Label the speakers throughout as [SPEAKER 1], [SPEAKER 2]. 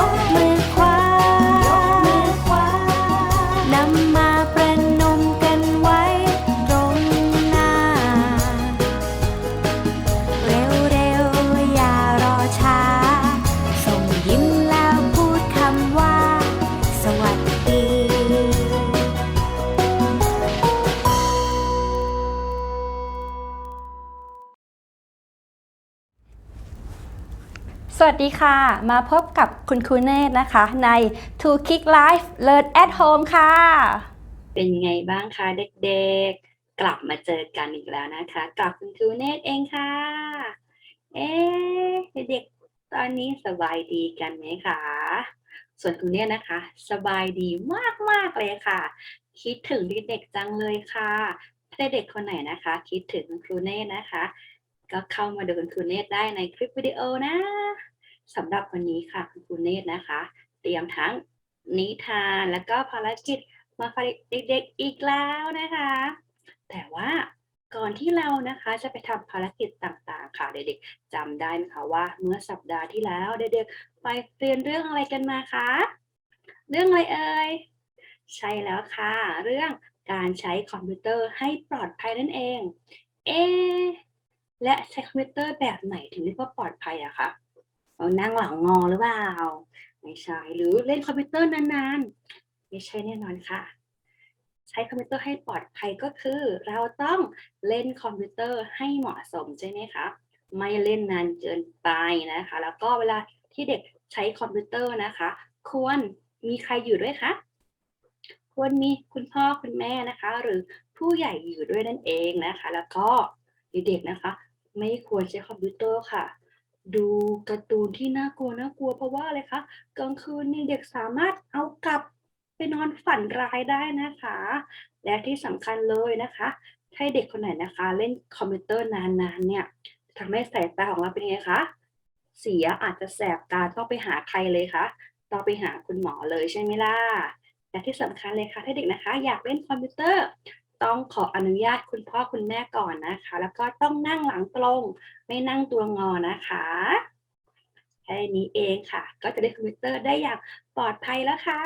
[SPEAKER 1] help me. สวัสดีค่ะ มาพบกับคุณครูเนตนะคะ ใน To Kick Life Learn at Home ค่ะ
[SPEAKER 2] เป็นไงบ้างคะเด็กๆ กลับมาเจอกันอีกแล้วนะคะกับคุณครูเนตเองค่ะ เอ๊เด็กๆตอนนี้สบายดีกันไหมคะ ส่วนคุณเนตนะคะ สบายดีมากๆเลยค่ะ คิดถึงเด็กๆจังเลยค่ะถ้าเด็กคนไหนนะคะ คิดถึงคุณครูเนตนะคะก็เข้ามาดูคุณครูเนตได้ในคลิปวิดีโอนะ สำหรับวันนี้ค่ะคุณครูเนตรนะคะ เตรียมทั้งนิทานแล้วก็ภารกิจมาฝากเด็กๆอีกแล้วนะคะ แต่ว่าก่อนที่เรานะคะจะไปทำภารกิจต่างๆ ค่ะเด็กๆจำได้ไหมคะว่าเมื่อสัปดาห์ที่แล้วเด็กๆไปเรียนเรื่องอะไรกันมาคะเรื่องอะไรเอ่ยใช่แล้วค่ะ เรื่องการใช้คอมพิวเตอร์ให้ปลอดภัยนั่นเอง เอและใช้คอมพิวเตอร์แบบไหนถึงเรียกว่าปลอดภัยอะคะ เรานั่งหลังงอหรือเปล่า ไม่ใช่ หรือเล่นคอมพิวเตอร์นานๆ ไม่ใช่แน่นอนค่ะ ใช้คอมพิวเตอร์ให้ปลอดภัยก็คือ เราต้องเล่นคอมพิวเตอร์ให้เหมาะสมใช่ไหมคะไม่เล่นนานเกินไปนะคะ แล้วก็เวลาที่เด็กใช้คอมพิวเตอร์นะคะ ควรมีใครอยู่ด้วยคะควรมีคุณพ่อคุณแม่นะคะ หรือผู้ใหญ่อยู่ด้วยนั่นเองนะคะ แล้วก็เด็กๆนะคะ ไม่ควรใช้คอมพิวเตอร์ค่ะ ดูการ์ตูนที่น่ากลัวน่ากลัวเพราะว่าอะไรคะกลางคืนนี่เด็กสามารถเอากลับไปนอนฝันร้ายได้นะคะ และที่สำคัญเลยนะคะถ้าเด็กคนไหนนะคะ เล่นคอมพิวเตอร์นานๆเนี่ยทำให้สายตาของเราเป็นไงคะเสียอาจจะแสบตาต้องไปหาใครเลยคะต้องไปหาคุณหมอเลยใช่ไหมล่ะและที่สำคัญเลยค่ะถ้าเด็กนะคะ อยากเล่นคอมพิวเตอร์ ต้องขออนุญาตคุณพ่อคุณแม่ก่อนนะคะ แล้วก็ต้องนั่งหลังตรง ไม่นั่งตัวงอนะคะแค่นี้เองค่ะ ก็จะได้คอมพิวเตอร์ได้อย่างปลอดภัยแล้วค่ะ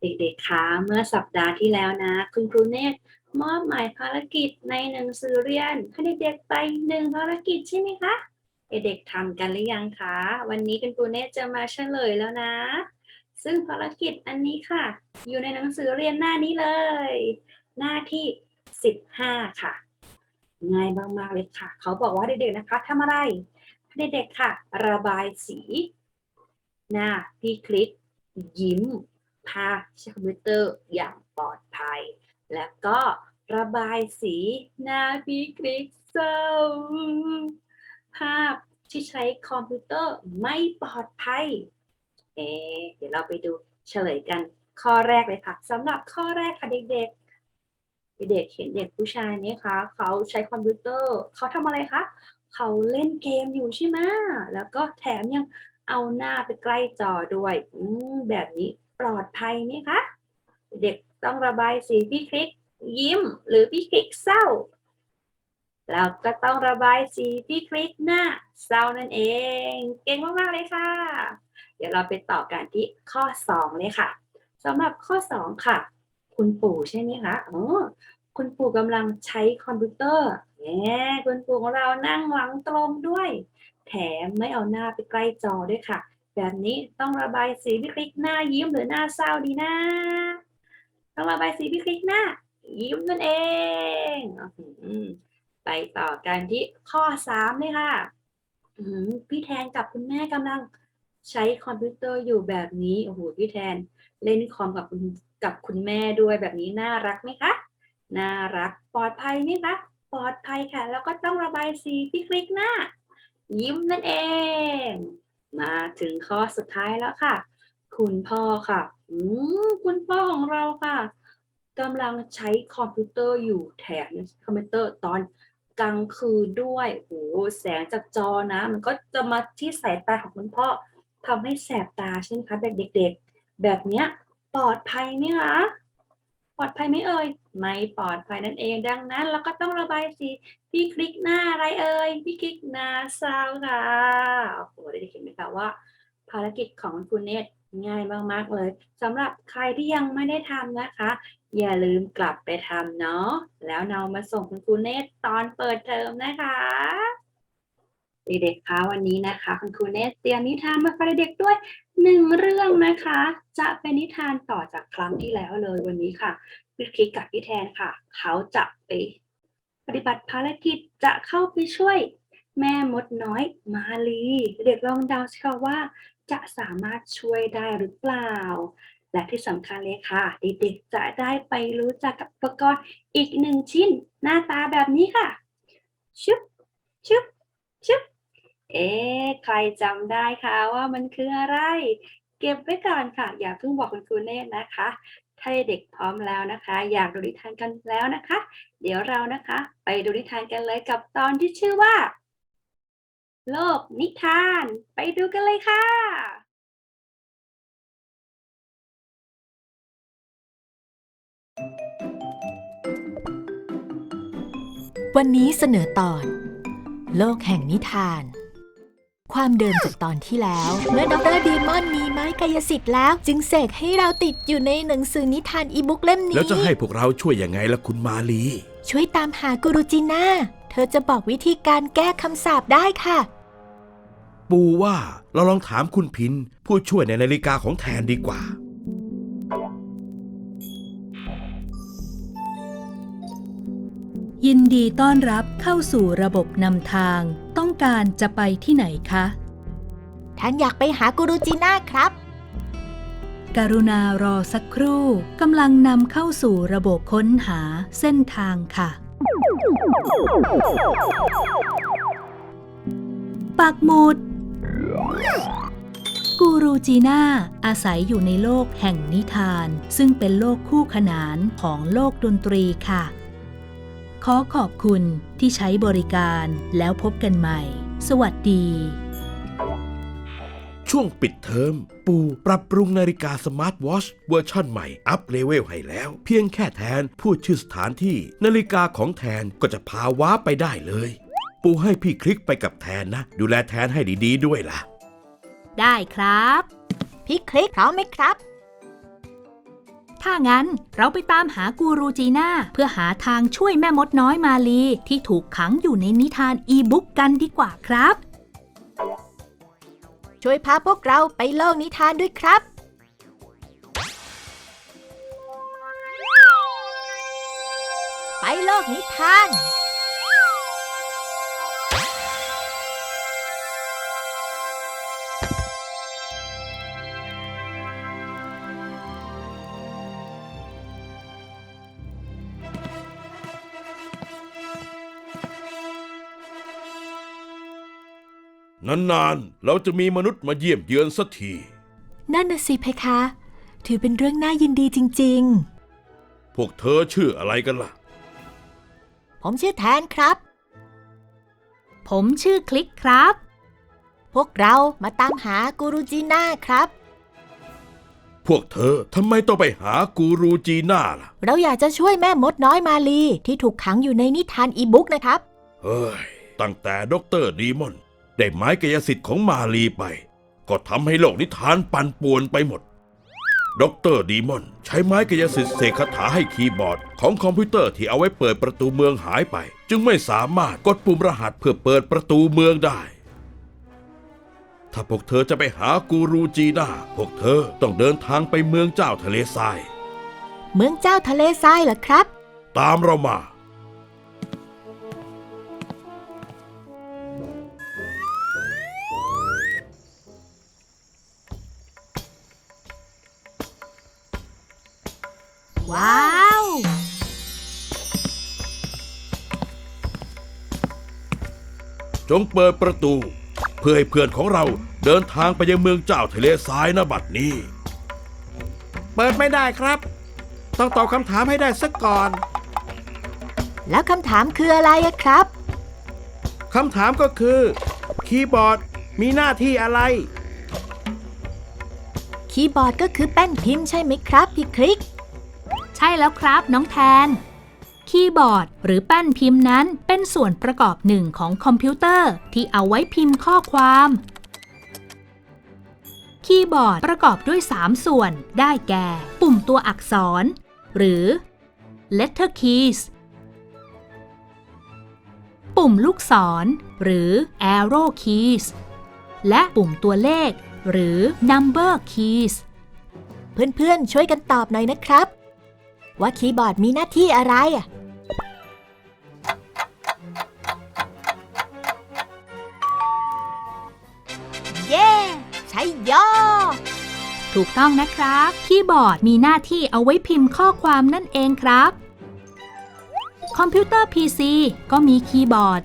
[SPEAKER 2] เด็กๆคะเมื่อสัปดาห์ที่แล้วนะ คุณครูเนตมอบหมายภารกิจในหนังสือเรียนให้เด็กๆไปหนึ่งภารกิจใช่ไหมคะเด็กๆทำกันหรือยังคะ วันนี้คุณครูเนตจะมาเฉลยแล้วนะ ซึ่งภารกิจอันนี้ค่ะ อยู่ในหนังสือเรียนหน้านี้เลย หน้าที่ 15 ค่ะ ง่ายมากๆเลยค่ะ เขาบอกว่าเด็กๆนะคะทำอะไร เด็กๆค่ะ ระบายสี หน้าพี่คลิก ยิ้มภาใช้คอมพิวเตอร์อย่างปลอดภัย แล้วก็ระบายสีหน้าพี่คลิกเศร้าภาพที่ใช้คอมพิวเตอร์ไม่ปลอดภัย เอ๊เดี๋ยวเราไปดูเฉลยกันข้อแรกเลยค่ะสำหรับข้อแรกค่ะเด็กๆ เด็กเห็นเด็กผู้ชายไหมคะเขาใช้คอมพิวเตอร์เขาทำอะไรคะเขาเล่นเกมอยู่ใช่ไหมแล้วก็แถมยังเอาหน้าไปใกล้จอด้วยอืแบบนี้ปลอดภัยไหมคะ เด็กต้องระบายสีพี่คลิกยิ้มหรือพี่คลิกเศร้าแล้วก็ต้องระบายสีพี่คลิกหน้าเศร้านั่นเอง เก่งมากๆเลยค่ะ เดี๋ยวเราไปต่อกันที่ข้อ 2 เลยค่ะสำหรับข้อ 2 ค่ะ คุณปู่ใช่ไหมคะอ๋อคุณปู่กำลังใช้คอมพิวเตอร์แหมคุณปู่ของเรานั่งหลังตรงด้วย แถมไม่เอาหน้าไปใกล้จอด้วยค่ะ แบบนี้ต้องระบายสีพี่คลิกหน้ายิ้มหรือหน้าเศร้าดีนะต้องระบายสีพี่คลิกหน้า ยิ้มนั่นเองอไปต่อกันที่ข้อ3เลยค่ะพี่แทนกับคุณแม่กำลังใช้คอมพิวเตอร์อยู่แบบนี้โอ้โหพี่แทนเล่นคอมกับคุณ กับคุณแม่ด้วยแบบนี้น่ารักไหมคะ น่ารัก ปลอดภัยไหมคะ ปลอดภัยค่ะ แล้วก็ต้องระบายสีพี่คลิกหน้า ยิ้มนั่นเอง มาถึงข้อสุดท้ายแล้วค่ะ คุณพ่อค่ะอืมคุณพ่อของเราค่ะกำลังใช้คอมพิวเตอร์อยู่แถมคอมพิวเตอร์ตอนกลางคืนด้วยโอ้แสงจากจอนะ มันก็จะมาที่สายตาของคุณพ่อทำให้แสบตาใช่ไหมคะเด็กๆ แบบเนี้ย ปลอดภัยไหมคะ ปลอดภัยไหมเอ่ย ไม่ปลอดภัยนั่นเอง ดังนั้น เราก็ต้องระบายสีพี่คลิกหน้าอะไรเอ่ย พี่คลิกหน้าเศร้าค่ะโอ้โหเด็กๆเห็นไหมคะว่า ภารกิจของคุณเนตง่ายมากๆเลยสำหรับใครที่ยังไม่ได้ทำนะคะ อย่าลืมกลับไปทำเนาะแล้วเรามาส่งคุณครูเนตตอนเปิดเทอมนะคะ เด็กๆคะวันนี้นะคะ คุณครูเนตเตรียมนิทานมาฝากเด็กๆด้วยหนึ่งเรื่องนะคะ จะเป็นนิทานต่อจากครั้งที่แล้วเลยวันนี้ค่ะพี่คลิกกับพี่แทนค่ะ เขาจะไปปฏิบัติภารกิจจะเข้าไปช่วยแม่มดน้อยมาลี เด็กลองเดาสิคะว่า จะสามารถช่วยได้หรือเปล่า และที่สำคัญเลยค่ะ เด็กๆจะได้ไปรู้จักกับอุปกรณ์อีกหนึ่งชิ้น หน้าตาแบบนี้ค่ะ ชึบชึบชึบ เอ๊ะใครจำได้คะว่ามันคืออะไร เก็บไว้ก่อนค่ะ อย่าเพิ่งบอกคุณครูเนตรนะคะ ถ้าเด็กพร้อมแล้วนะคะ อยากดูนิทานกันแล้วนะคะ เดี๋ยวเรานะคะ ไปดูนิทานกันเลยกับตอนที่ชื่อว่า โลกนิทาน ไปดูกันเลยค่ะ
[SPEAKER 3] วันนี้เสนอตอน โลกแห่งนิทาน ความเดิมจากตอนที่แล้ว เมื่อดรดีมอนมีไม้กายสิทธิ์แล้ว จึงเสกให้เราติดอยู่ในหนังสือนิทานอีบุ๊กเล่มนี้
[SPEAKER 4] แล้วจะให้พวกเราช่วยยังไงล่ะคุณมาลี
[SPEAKER 3] ช่วยตามหากูรูจีน่าเธอจะบอกวิธีการแก้คำสาปได้ค่ะ
[SPEAKER 4] ปูว่าเราลองถามคุณพินผู้ช่วยในนาฬิกาของแทนดีกว่า
[SPEAKER 5] ยินดีต้อนรับเข้าสู่ระบบนำทางต้อง การจะไปที่ไหนคะ
[SPEAKER 3] ท่านอยากไปหากูรูจีน่าครับ
[SPEAKER 5] กรุณารอสักครู่กำลังนำเข้าสู่ระบบค้นหาเส้นทางค่ะปักหมุด กูรูจีน่าอาศัยอยู่ในโลกแห่งนิทาน ซึ่งเป็นโลกคู่ขนานของโลกดนตรีค่ะ ขอขอบคุณที่ใช้บริการแล้วพบกันใหม่ สวัสดี
[SPEAKER 4] ช่วงปิดเทอม ปูปรับปรุงนาฬิกาสมาร์ทวอชเวอร์ชั่นใหม่ อัปเลเวลให้แล้ว เพียงแค่แทนพูดชื่อสถานที่ นาฬิกาของแทนก็จะพาว้าไปได้เลย ปูให้พี่คลิกไปกับแทนนะ ดูแลแทนให้ดีๆด้วยล่ะ
[SPEAKER 5] ได้ครับ
[SPEAKER 3] พี่คลิกพร้อมไหมครับ
[SPEAKER 5] ถ้างั้นเราไปตามหากูรูจีน่าเพื่อหาทางช่วยแม่มดน้อยมาลีที่ถูกขังอยู่ในนิทานอีบุ๊กกันดีกว่าครับ
[SPEAKER 3] ช่วยพาพวกเราไปโลกนิทานด้วยครับ ไปโลกนิทาน
[SPEAKER 4] นานๆ เราจะมีมนุษย์มาเยี่ยมเยือนสักที
[SPEAKER 3] นั่นน่ะสิเพคะ ถือเป็นเรื่องน่ายินดีจริง
[SPEAKER 4] พวกเธอชื่ออะไรกันล่ะ
[SPEAKER 3] ๆ ผมชื่อแทนครับ
[SPEAKER 5] ผมชื่อคลิกครับ
[SPEAKER 3] พวกเรามาตามหากูรูจีน่าครับ
[SPEAKER 4] พวกเธอทำไมต้องไปหากูรูจีน่าล่ะ
[SPEAKER 3] เราอยากจะช่วยแม่มดน้อยมาลีที่ถูกขังอยู่ในนิทานอีบุ๊กนะครับ
[SPEAKER 4] เฮ้ย ตั้งแต่ด็อกเตอร์ดีมอน ได้ไม้กายสิทธิ์ของมาลีไป ก็ทำให้โลกนิทานปั่นป่วนไปหมดด็อกเตอร์ดีมอน ใช้ไม้กายสิทธิ์เสกคาถาให้คีย์บอร์ด ของคอมพิวเตอร์ที่เอาไว้เปิดประตูเมืองหายไป จึงไม่สามารถกดปุ่มรหัสเพื่อเปิดประตูเมืองได้ ถ้าพวกเธอจะไปหากูรูจีน่าพวกเธอต้องเดินทางไปเมืองเจ้าทะเลทราย
[SPEAKER 3] เมืองเจ้าทะเลทรายเหรอครับ
[SPEAKER 4] ตามเรามา จงเปิดประตู เพื่อให้เพื่อนของเราเดินทางไปยังเมืองเจ้าทะเลทรายนะบัดนี้
[SPEAKER 6] เปิดไม่ได้ครับ ต้องตอบคำถามให้ได้สักก่อน
[SPEAKER 3] แล้วคำถามคืออะไรอะครับ
[SPEAKER 6] คำถามก็คือ คีย์บอร์ดมีหน้าที่อะไร
[SPEAKER 3] คีย์บอร์ดก็คือแป้นพิมพ์ใช่ไหมครับ พี่คลิก
[SPEAKER 5] ใช่แล้วครับน้องแทน คีย์บอร์ด หรือแป้นพิมพ์นั้นเป็นส่วนประกอบหนึ่งของคอมพิวเตอร์ที่เอาไว้พิมพ์ข้อความ คีย์บอร์ดประกอบด้วย 3 ส่วนได้แก่ ปุ่มตัวอักษร หรือ letter keys ปุ่มลูกศร หรือ arrow keys และปุ่มตัวเลข หรือ number keys
[SPEAKER 3] เพื่อนๆ ช่วยกันตอบหน่อยนะครับ ว่าคีย์บอร์ดมีหน้าที่อะไร
[SPEAKER 5] ถูกต้องนะครับ คีย์บอร์ดมีหน้าที่เอาไว้พิมพ์ข้อความนั่นเองครับ คอมพิวเตอร์ PC ก็มีคีย์บอร์ด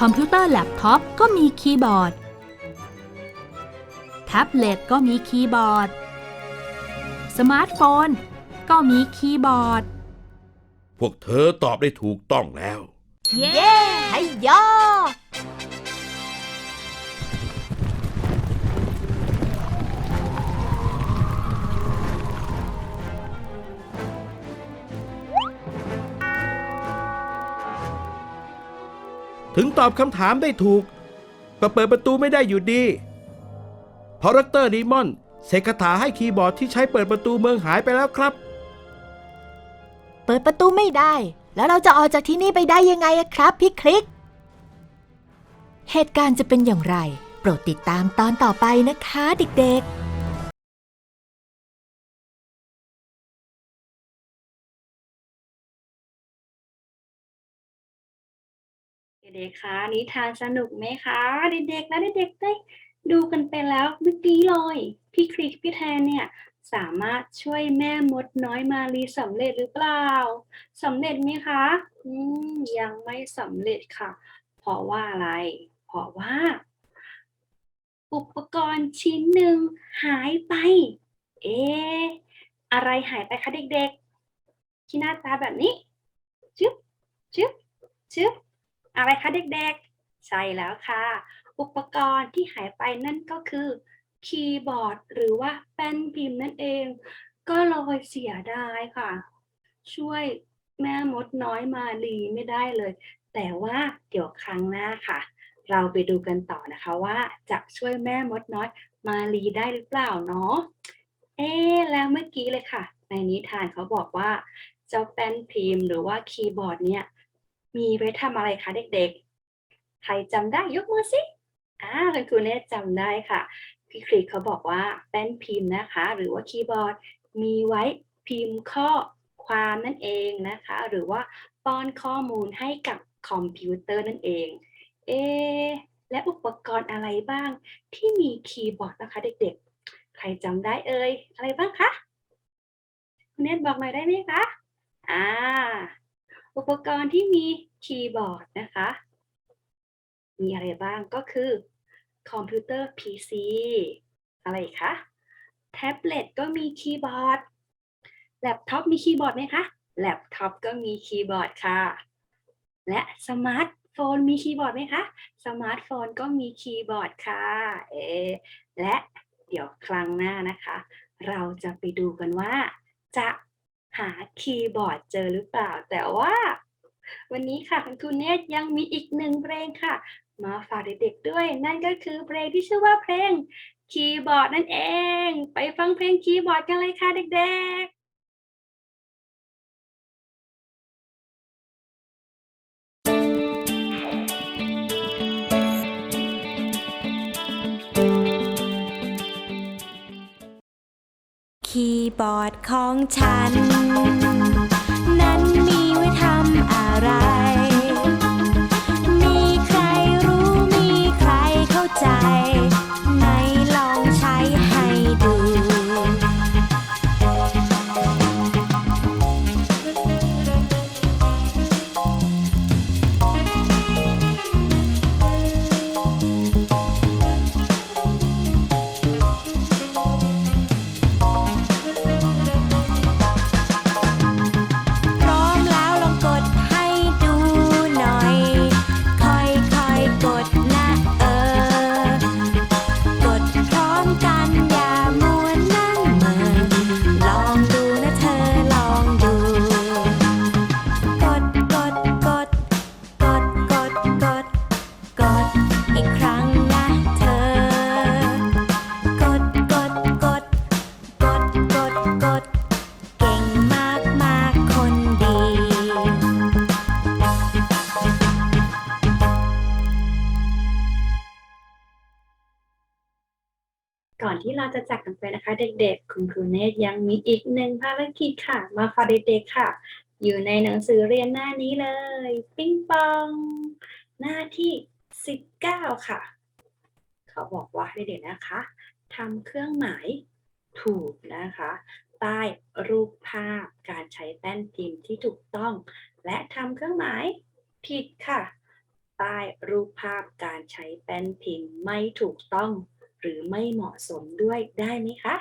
[SPEAKER 5] คอมพิวเตอร์แล็ปท็อปก็มีคีย์บอร์ด แท็บเล็ตก็มีคีย์บอร์ด สมาร์ทโฟน ก็มีคีย์บอร์ด
[SPEAKER 4] พวกเธอตอบได้ถูกต้องแล้ว
[SPEAKER 3] เย้ให้ยอ
[SPEAKER 6] ถึงตอบคำถามได้ถูกก็เปิดประตูไม่ได้อยู่ดีเพราะดรดีมอนเสกคาถาให้คีย์บอร์ดที่ใช้เปิดประตูเมืองหายไปแล้วครับ
[SPEAKER 3] เปิดประตูไม่ได้ แล้วเราจะออกจากที่นี่ไปได้ยังไงอะครับพี่คลิก เหตุการณ์จะเป็นอย่างไร โปรดติดตามตอนต่อไปนะคะเด็กๆ
[SPEAKER 2] เด็กๆคะนิทานสนุกไหมคะ เด็กๆ และเด็กๆได้ดูกันไปแล้วเมื่อกี้เลย พี่คริกพี่แทนเนี่ยสามารถช่วยแม่มดน้อยมารีสำเร็จหรือเปล่าสำเร็จไหมคะอืมยังไม่สำเร็จค่ะ เพราะว่าอะไร เพราะว่า อุปกรณ์ชิ้นหนึ่งหายไป เอ๊อะไรหายไปคะเด็กๆ ที่หน้าตาแบบนี้ชึบชึบชึบ อะไรคะเด็กๆ ใช่แล้วค่ะ อุปกรณ์ที่หายไปนั่นก็คือคีย์บอร์ดหรือว่าแป้นพิมพ์นั่นเอง ก็เลยเสียดายค่ะ ช่วยแม่มดน้อยมาลีไม่ได้เลย แต่ว่าเดี๋ยวครั้งหน้าค่ะ เราไปดูกันต่อนะคะว่าจะช่วยแม่มดน้อยมาลีได้หรือเปล่าเนาะเอ๊แล้วเมื่อกี้เลยค่ะ ในนิทานเขาบอกว่า เจ้าแป้นพิมพ์หรือว่าคีย์บอร์ดเนี่ย มีไว้ทำอะไรคะเด็กๆ ใครจำได้ยกมือสิอ่าคุณครูเนตจำได้ค่ะ พี่คริกเขาบอกว่าแป้นพิมพ์นะคะ หรือว่าคีย์บอร์ดมีไว้พิมพ์ข้อความนั่นเองนะคะ หรือว่าป้อนข้อมูลให้กับคอมพิวเตอร์นั่นเอง เอ และอุปกรณ์อะไรบ้างที่มีคีย์บอร์ดนะคะ เด็กๆ ใครจำได้เอ่ยอะไรบ้างคะคุณเนตบอกหน่อยได้ไหมคะ อ่า อุปกรณ์ที่มีคีย์บอร์ดนะคะ มีอะไรบ้างก็คือคอมพิวเตอร์ PC อะไรคะแท็บเล็ตก็มีคีย์บอร์ดแล็ปท็อปมีคีย์บอร์ดไหมคะแล็ปท็อปก็มีคีย์บอร์ดค่ะ และสมาร์ทโฟนมีคีย์บอร์ดไหมคะสมาร์ทโฟนก็มีคีย์บอร์ดค่ะเอและเดี๋ยวครั้งหน้านะคะ เราจะไปดูกันว่าจะ หาคีย์บอร์ดเจอหรือเปล่า แต่ว่า วันนี้ค่ะคุณครูเนตยังมีอีกหนึ่งเพลงค่ะ มาฝากเด็กๆด้วย นั่นก็คือเพลงที่ชื่อว่าเพลงคีย์บอร์ดนั่นเอง ไปฟังเพลงคีย์บอร์ดกันเลยค่ะเด็กๆ
[SPEAKER 1] คีย์บอร์ดของฉัน นั้นมีไว้ทำอะไร
[SPEAKER 2] ที่เราจะจากกันไปนะคะ เด็กๆ คุณครูเนตยังมีอีกหนึ่งภารกิจค่ะ มาฝากเด็กๆค่ะ อยู่ในหนังสือเรียนหน้านี้เลย ปิ้งปอง หน้าที่สิบเก้าค่ะ เขาบอกว่าเด็กๆนะคะทำเครื่องหมายถูกนะคะใต้รูปภาพการใช้แป้นพิมพ์ที่ถูกต้อง และทำเครื่องหมายผิดค่ะใต้รูปภาพการใช้แป้นพิมพ์ไม่ถูกต้อง หรือไม่เหมาะสมด้วยได้ไหมคะ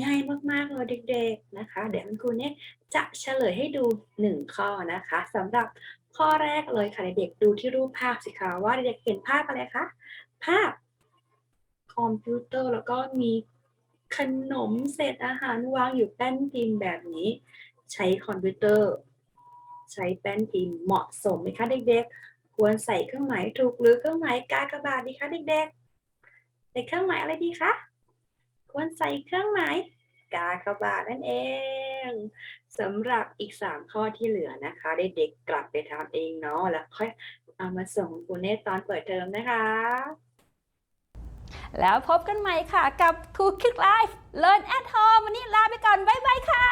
[SPEAKER 2] ง่ายมากๆเลยเด็กๆนะคะ เดี๋ยวคุณครูเนี่ยจะเฉลยให้ดูหนึ่งข้อนะคะสำหรับข้อแรกเลยค่ะเด็กๆดูที่รูปภาพสิคะว่าเด็กๆเห็นภาพอะไรคะภาพคอมพิวเตอร์แล้วก็มีขนมเศษอาหารวางอยู่แป้นพิมพ์แบบนี้ ใช้คอมพิวเตอร์ ใช้แป้นพิมพ์เหมาะสมไหมคะเด็กๆ ควรใส่เครื่องหมายถูกหรือเครื่องหมายกากบาทดีคะเด็กๆ ใส่เครื่องหมายอะไรดีคะ ควรใส่เครื่องหมายกากบาทนั่นเองสำหรับอีก 3 ข้อที่เหลือนะคะเด็กๆกลับไปทำเองเนาะแล้วค่อยเอามาส่งคุณเนตตอนเปิดเทอมนะคะ
[SPEAKER 7] แล้วพบกันใหม่ค่ะกับครูคิกไลฟ์ Learn at Home วันนี้ลาไปก่อน บ๊ายบายค่ะ